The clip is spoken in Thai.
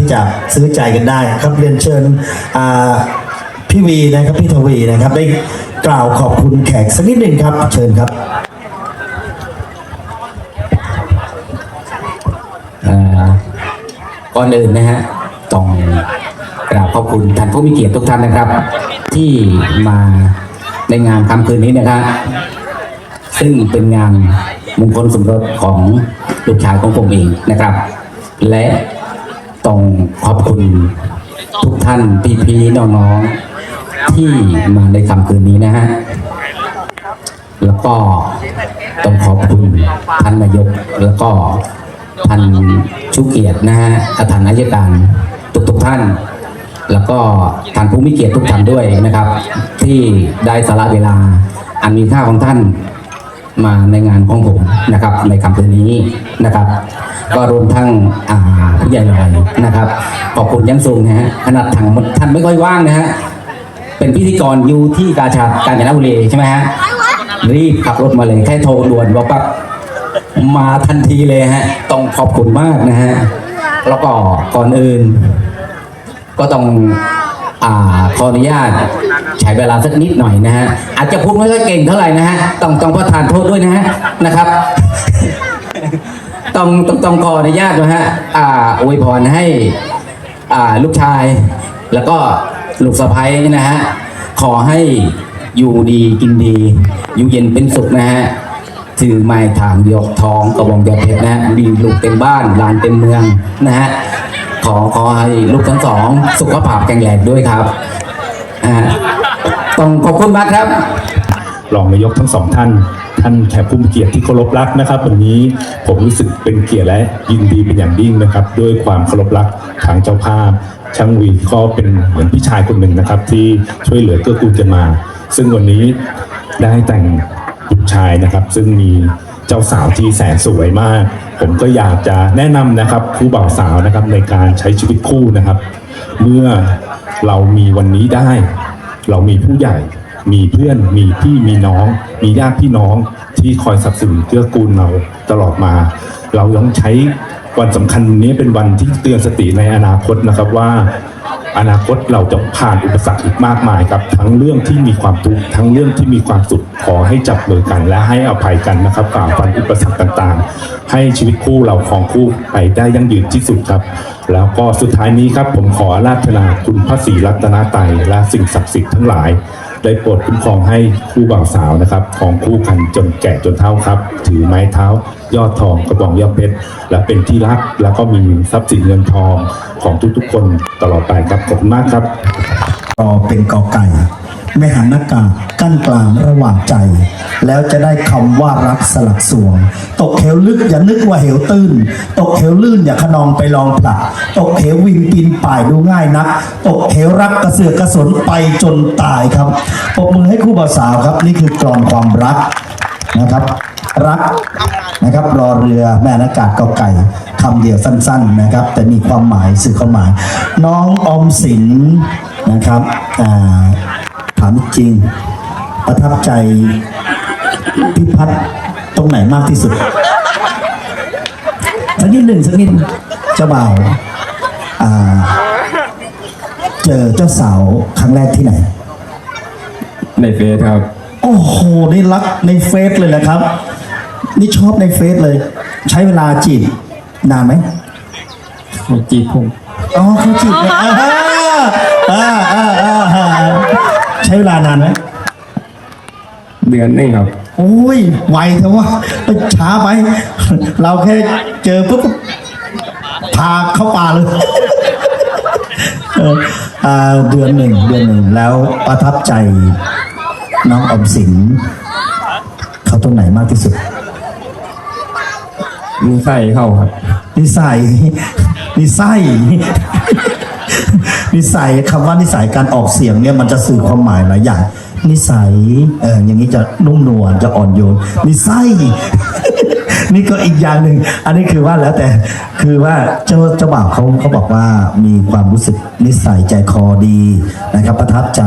ที่จะซื้อใจกันได้ครับเรียนเชิญพี่วีนะครับพี่ทวีนะครับได้กล่าวขอบคุณแขกสักนิดหนึ่งครับ เชิญครับก่อนอื่นนะฮะต้องกราบขอบคุณท่านผู้มีเกียรติทุกท่านนะครับ ที่มาในงานค่ำคืนนี้นะครับซึ่งเป็นงานมงคลสมรสของลูกชายของผมเองนะครับ และ ต้องขอบคุณทุกท่านพี่ๆน้องๆที่มาในค่ำคืนนี้นะฮะ แล้วก็ต้องขอบคุณท่านนายกแล้วก็ท่านชุเกียรตินะฮะท่านนายการทุกๆท่าน แล้วก็ท่านผู้มีเกียรติทุกท่านด้วยนะครับ ที่ได้สละเวลาอันมีค่าของท่าน มาในงานของผมนะครับ ในคำคืนนี้นะครับ ก็รวมทั้งอาผู้ใหญ่หน่อยนะครับขอบคุณยังสูงนะฮะขนาดทางท่านไม่ค่อยว่างนะฮะเป็นพิธีกรอยู่ที่กาชาดกาญจนบุรีใช่ไหมฮะรีบขับรถมาเลยแค่โทรด่วนบอกปั๊บมาทันทีเลยฮะ ต้องขอบคุณมากนะฮะ แล้วก็ก่อนอื่น ก็ต้องอ่าขออนุญาต ใช้เวลาสักนิดหน่อยนะฮะอาจจะพูดไม่ค่อยเก่งเท่าไหร่นะฮะต้องต้องประทานโทษด้วยนะฮะนะครับ ต้องต้องต้องขออนุญาตนะฮะอ่าอวยพรให้อ่าลูกชาย แล้วก็ลูกสะใภ้นะฮะขอให้อยู่ดีกินดี อยู่เย็นเป็นสุขนะฮะถือไม้ถางยกทองกระบองยอเพชรนะฮะมีลูกเต็มบ้านหลานเต็มเมืองนะฮะขอขอให้ลูกทั้งสอง สุขภาพแข็งแรงด้วยครับอ่า ต้องขอบคุณมากครับรองนายกทั้งสองท่าน ท่านแขกผู้มีเกียรติที่เคารพรักนะครับ วันนี้ผมรู้สึกเป็นเกียรติและยินดีเป็นอย่างยิ่งนะครับ ด้วยความเคารพรักทางเจ้าภาพ ช่างวีก็เป็นเหมือนพี่ชายคนหนึ่งนะครับ ที่ช่วยเหลือเกื้อกูลกันมา ซึ่งวันนี้ได้แต่งบุตรชายนะครับ ซึ่งมีเจ้าสาวที่แสนสวยมาก ผมก็อยากจะแนะนำนะครับคู่บ่าวสาวนะครับในการใช้ชีวิตคู่นะครับ เมื่อเรามีวันนี้ได้ เรามีผู้ใหญ่ มีเพื่อน มีพี่ มีน้อง มีญาติพี่น้องที่คอยสนับสนุนเกื้อกูลเราตลอดมา เราต้องใช้วันสำคัญนี้เป็นวันที่เตือนสติในอนาคตนะครับว่า อนาคตเราจะผ่านอุปสรรคอีกมากมายครับ ทั้งเรื่องที่มีความทุกข์ทั้งเรื่องที่มีความสุขขอให้จับมือกัน และให้อภัยกันนะครับฝ่าฟันอุปสรรคต่างๆ ให้ชีวิตคู่เราของคู่ไปได้ยั่งยืนที่สุดครับ แล้วก็สุดท้ายนี้ครับผมขออาราธนาคุณพระศรีรัตนตรัยและสิ่งศักดิ์สิทธิ์ทั้งหลาย ได้โปรดคุ้มครองให้คู่บ่าวสาวนะครับของคู่พันจนแก่จนเท่าครับ ถือไม้เท้ายอดทองกระบองยอดเพชรและเป็นที่รักแล้วก็มีทรัพย์สินเงินทองของทุกๆ คนตลอดไปครับขอบคุณมากครับก็เป็นกอไก่ ไม่หันหน้ากากกั้นกลางระหว่างใจ แล้วจะได้คำว่ารักสลักสวง ตกเหวลึกอย่านึกว่าเหวตื้น ตกเหวลื่นอย่าขนองไปลองผลัก ตกเหววิงปีนป่ายดูง่ายนัก ตกเหวรักกระเสือกกระสนไปจนตายครับปรบมือให้คู่บ่าวสาวครับ นี่คือกรอนความรักนะครับ รักนะครับรอเรือแม่นากาศกอไก่คำเดียวสั้น ๆนะครับ แต่มีความหมายสื่อความหมาย น้องอมสินนะครับอ่า ริงประทับใจพิพัฒน์ตรงไหนมากที่สุดสักนิดหนึ่งสักนิดเจ้าบ่าวอ่าเจอเจ้าสาวครั้งแรกที่ไหน ในเฟซครับ โอ้โห นี่รักในเฟซเลยนะครับ นี่ชอบในเฟซเลย ใช้เวลาจีบนานไหมจีบผม อ๋อเขาจีบเลยอ่าอ่าอ่าอ่าอ่าใช้เวลานานไหมเดือนหนึงครับ โอ้ยไวเถอะวะไปช้าไป เราแค่เจอปุ๊บก็พาเข้าป่าเลยเอออ่าเดือนหนึ่งเดือนหนึ่งแล้วประทับใจน้องอมสินเขาตรงไหนมากที่สุด มีไส้เข้าครับนิสัยนิสัย นิสัยคำว่านิสัยการออกเสียงเนี่ยมันจะสื่อความหมายหลายอย่าง นิสัยเอออย่างนี้จะนุ่มนวลจะอ่อนโยน นิสัยนี่ก็อีกอย่างหนึ่ง อันนี้คือว่าแล้วแต่ คือว่าเจ้าเจ้าบ่าวเขาเขาบอกว่ามีความรู้สึกนิสัยใจคอดีนะครับประทับใจ